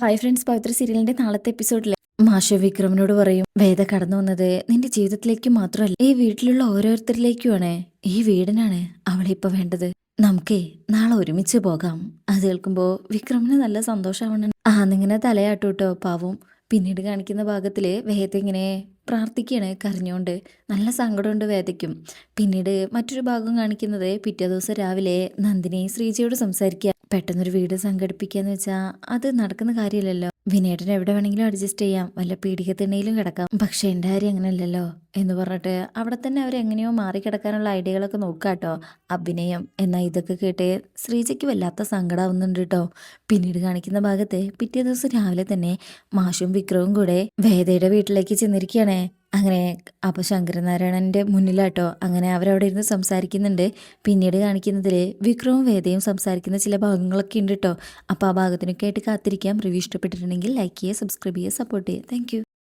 Hi friends പവിത്ര സീരിയലിന്റെ നാളത്തെ എപ്പിസോഡിലെ മാഷ വിക്രമനോട് പറയും വേദ കടന്നു വന്നത് നിന്റെ ജീവിതത്തിലേക്ക് മാത്രമല്ല ഈ വീട്ടിലുള്ള ഓരോരുത്തരിലേക്കുമാണ് ഈ വീടിനാണ് അവളെ ഇപ്പൊ വേണ്ടത്. നമുക്കേ നാളെ ഒരുമിച്ച് പോകാം. അത് കേൾക്കുമ്പോ വിക്രമിന് നല്ല സന്തോഷമാവണം ആന്നിങ്ങനെ തലയാട്ടൂട്ടോ പാവം. പിന്നീട് കാണിക്കുന്ന ഭാഗത്തിൽ വേദ ഇങ്ങനെ പ്രാർത്ഥിക്കുകയാണ് കരഞ്ഞുകൊണ്ട് നല്ല സങ്കടമുണ്ട് വേദയ്ക്കും. പിന്നീട് മറ്റൊരു ഭാഗം കാണിക്കുന്നത് പിറ്റേ ദിവസം രാവിലെ നന്ദിനി ശ്രീജയോട് സംസാരിക്കുക പെട്ടെന്നൊരു വീട് സംഘടിപ്പിക്കാന്ന് വെച്ചാൽ അത് നടക്കുന്ന കാര്യമല്ലല്ലോ വിനേട്ടൻ എവിടെ വേണമെങ്കിലും അഡ്ജസ്റ്റ് ചെയ്യാം. വല്ല പീഡികത്തിണ്ണയിലും കിടക്കാം. പക്ഷെ എന്റെ കാര്യം അങ്ങനെയല്ലല്ലോ എന്ന് പറഞ്ഞിട്ട് അവിടെ തന്നെ അവരെങ്ങനെയോ മാറിക്കിടക്കാനുള്ള ഐഡിയകളൊക്കെ നോക്കുക കേട്ടോ അഭിനയം എന്നാൽ ഇതൊക്കെ കേട്ട് ശ്രീജയ്ക്ക് വല്ലാത്ത സങ്കടമാവുന്നുണ്ട് കേട്ടോ പിന്നീട് കാണിക്കുന്ന ഭാഗത്ത് പിറ്റേ ദിവസം രാവിലെ തന്നെ മാഷും വിക്രവും കൂടെ വേദയുടെ വീട്ടിലേക്ക് ചെന്നിരിക്കുകയാണേ. അങ്ങനെ അപ്പോൾ ശങ്കരനാരായണന്റെ മുന്നിലാട്ടോ. അങ്ങനെ അവരവിടെ ഇരുന്ന് സംസാരിക്കുന്നുണ്ട്. പിന്നീട് കാണിക്കുന്നതിൽ വിക്രവും വേദയും സംസാരിക്കുന്ന ചില ഭാഗങ്ങളൊക്കെ ഉണ്ട് കേട്ടോ അപ്പോൾ ആ ഭാഗത്തിനൊക്കെ ആയിട്ട് കാത്തിരിക്കാം. റിവ്യൂ ഇഷ്ടപ്പെട്ടിട്ടുണ്ടെങ്കിൽ ലൈക്ക് ചെയ്യുക സബ്സ്ക്രൈബ് ചെയ്യുക സപ്പോർട്ട് ചെയ്യുക. താങ്ക്